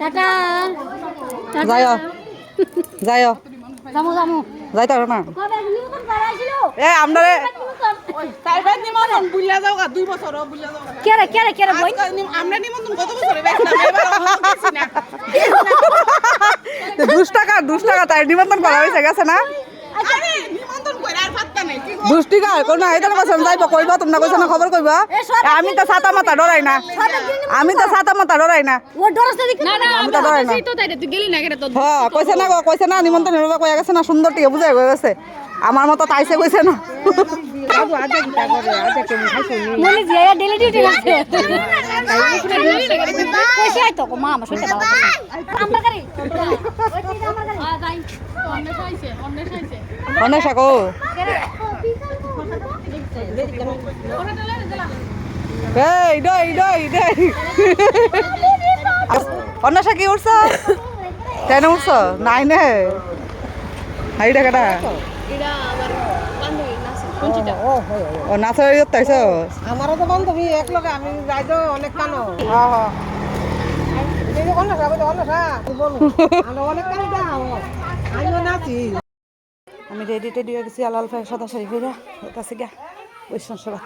Tata. যাইও। যাইও। যামু যামু। যাইতে পারো না। কবে নিমন্ত্রণ করাইছিল এ আমরা তাইবার নিমন্ত্রণ? বুঝলা যাও গা, দুই বছর ও যাও গা। কে রে কে রে কে রে বই আমরা নিমন্ত্রণ কত বছরে বেচলাম, এবার অহনো গেছি না। দুশ টাকা দুশ টাকা তাই নিমন্ত্রণ করা হয়েছে গেছে না? আরে, নিমন্ত্রণ কইরা আর পাত্তা নাই, কি গো? দুশ কোন আইতার কাছে যাইবা কইবা তোমরা কইছো না খবর কইবা আমি তো ছাতা মাথা ডরাই না আমি তো ছাতা মাথা ডরাই না ও ডরস না না আমি তো ডরাই না তাই গেলি না তোর হ্যাঁ কইছে না কইছে না নিমন্ত্রণ হইবা কইয়া গেছে না সুন্দর টিকে বুঝাই হয়ে গেছে আমার মতো তাইছে কইছে না মনে যে ডেলি ডিউটি আছে কইছে আই তো মা আমার সাথে বাবা আমরা করি আ যাই অনেক সাকো এই ডই ডই ডই অন্বেষা কি উঠছ? কেন উঠছ? নাই নে। হাই টাকাটা ও নাচের ইয়ত তাইছ? আমারও তো বান্ধবী এক লগে আমি যাই তো অনেক কানো আমি রেডি টেডি গেছি আলাল ফাই সাদা কাছে গা বৈষ্ণব সরাত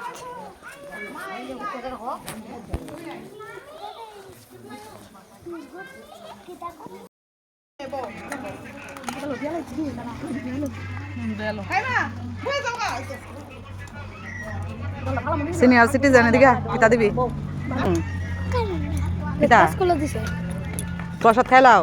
সিনিয়র সিটিজেন এদিকে কিতা দিবি। দিছে। প্রসাদ খাইলাও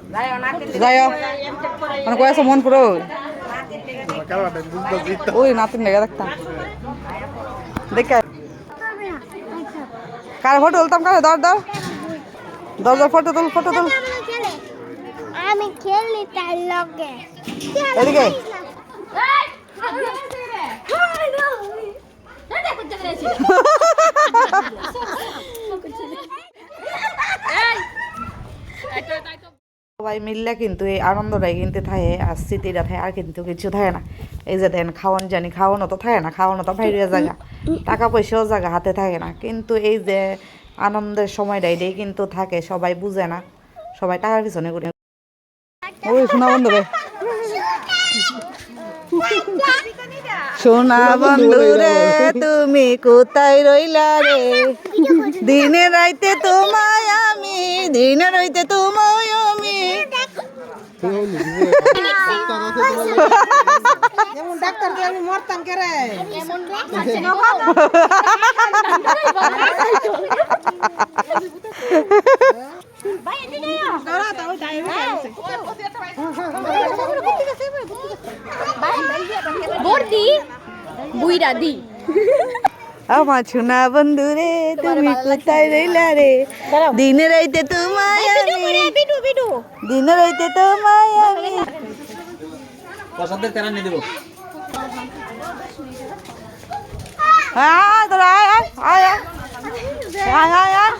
যাইও মানে আছো মন পুরো ওই নাতিন লেগে দেখতাম। দেখে কার ফটো তুলতাম কার? দর দর দর দর ফটো তুল ফটো তুল। আমি খেলি তার লগে। এদিকে সবাই মিললে কিন্তু এই আনন্দটাই কিন্তু থাকে আর স্মৃতিটা থাকে আর কিন্তু কিছু থাকে না। এই যে দেন খাওয়ান জানি খাওয়ানো তো থাকে না খাওয়ানো তো বাইরে জায়গা। টাকা পয়সাও জায়গা হাতে থাকে না। কিন্তু এই যে আনন্দের সময়টা এটাই কিন্তু থাকে সবাই বুঝে না। সবাই টাকার পিছনে করে ওই শোনা বন্ধু রে। সোনা বন্ধু রে তুমি কোথায় রইলা রে? দিনে রাইতে তোমায় আমি দিনে রাইতে তোমায় যেমন ডাক্তার কে আমি মরতাম কে রে বর্দি বুইরা দি আমার সোনা বন্ধু রে তুমি কোথায় রইলা রে দিনে রাইতে তোমায় আমি বিডু বিডু দিনে রাইতে তোমায় আমি প্রসাদের তেরা নিয়ে দেবো আয় তোরা আয় আয় আয় আয় আয় আয়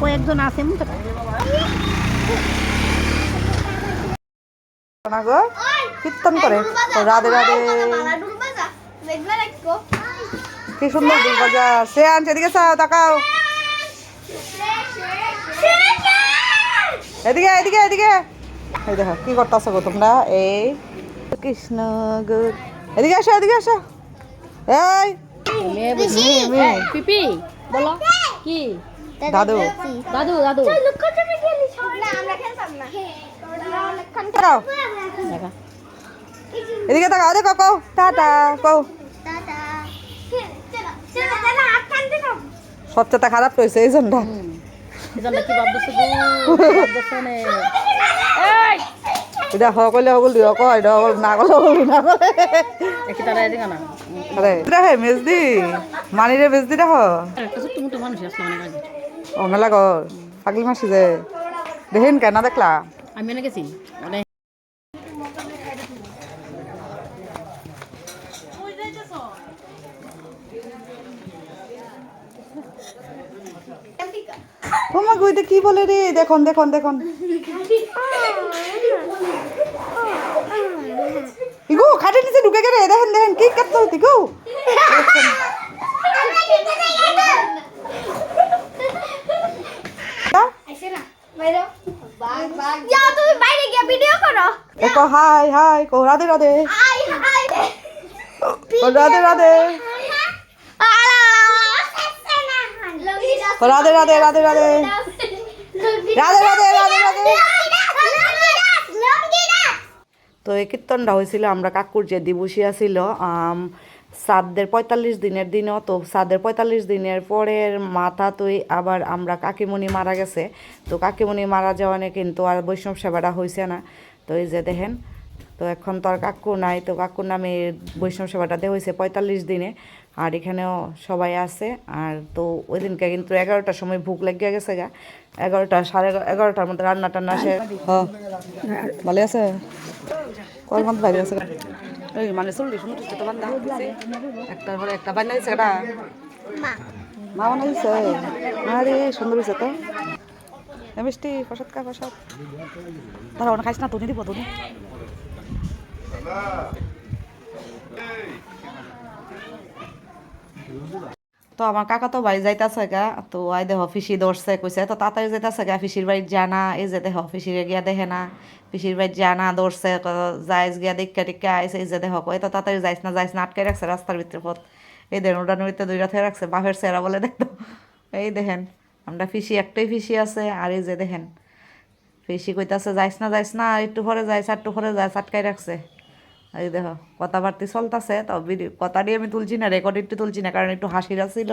কয়েকজন আছে গো কীর্তন করে। রাধে রাধে। কি সুন্দর দুল বাজার সে আনছে এদিকে চা তাকাও। এদিকে এদিকে এদিকে। এই দেখো কি করতেছো গো তোমরা? এই কৃষ্ণ এদিকে আসো এদিকে আসো। এই। পিপি। বলো কি? দাদু। দাদু দাদু। লুকোচুরি খেলি না আমরা খেলতাম না। তাকাও এদিকে তাকাও দেখো কও। টাটা কও। থাক সবচেয়ে খারাপ রয়েছে এই জন্য। এটা হ। কইলে হগল দিও এটা হগল না কইলে হগল না কয় একই তারা এদিকে না। আরে এটা হে মেজদি মানিরে মেজদি রাহ একটা ছোট্ট মোটো মানুষ আসলো অনেক আগে ও মেলা পাগলি মাসি যে। দেখেন কেন দেখলা? আমি গেছি মানে তোমার কি বলে রে? দেখুন দেখুন দেখুন। ইগো খাটের নিচে ঢুকে গেলে দেখেন দেখেন কি কাটতে হইতে গো যাও। তুমি বাইরে গিয়ে ভিডিও করো। দেখো হাই হাই কো রাধে রাধে। রাধে রাধে। রাধে রাধে রাধে রাধে। রাধে রাধে রাধে রাধে। তো এই কীর্তনটা হয়েছিল, আমরা কাকুর যে দিবসিয়া ছিল সাদদের পঁয়তাল্লিশ দিনের দিনও। তো সাতদের পঁয়তাল্লিশ দিনের পরের মাথা তুই আবার আমরা কাকিমণি মারা গেছে। তো কাকিমণি মারা যাওয়ানে কিন্তু আর বৈষ্ণব সেবাটা হয়েছে না। তো এই যে দেখেন তো এখন তো আর কাকু নাই তো কাকুর নামে বৈষ্ণব সেবাটা দেওয়া হয়েছে পঁয়তাল্লিশ দিনে। আর এখানেও সবাই আছে। আর তো ওই দিনকে কিন্তু এগারোটার সময় ভুক লেগে গেছে গা। এগারোটা সাড়ে এগারো- এগারোটার মধ্যে রান্না টান্না সে ভালো আছে? এই মানে চল্লিশ উনত্রিশ তো বান্ধা একটার পরে একটা বান্ধা দিছে এটা মা। বানা দিছে? আরে সুন্দর হয়েছে তো। মিষ্টি প্রসাদ কা প্রসাদ। তারা অনেক খাইস না তুমি দিব তুমি তো আমার কাকা তো বাড়ি যাইতাছে গা, তো আই দেহ ফিসি ধরছে কইছে, তো তাড়াতাড়ি যাইতাছে গা ফিসির বাড়ি জানা, এই যে দেহ ফিসিরে গিয়া দেখে না ফিসির বাড়ি জানা ধরছে যাইস গিয়া দেখা টিকা আইসে এই যে দেহ কয়, তো তাড়াতাড়ি যাইস না যাইস না আটকে রাখছে রাস্তার ভিতরে পথ, এই দেন ওটা নড়িতে দুই রাতে রাখছে, বাপের সেরা বলে দেখতো এই দেখেন, আমরা ফিসি একটাই ফিসি আছে, আর এই যে দেখেন ফিসি কইতাছে, যাইস না যাইস না আর একটু পরে যাইস আর একটু পরে যাইস আটকাই রাখছে। এই দেখো, কথাবার্তি চলতেছে, তো কথা দিয়ে আমি তুলছি না রেকর্ডিংটি তুলছি না, কারণ একটু হাসির ছিল।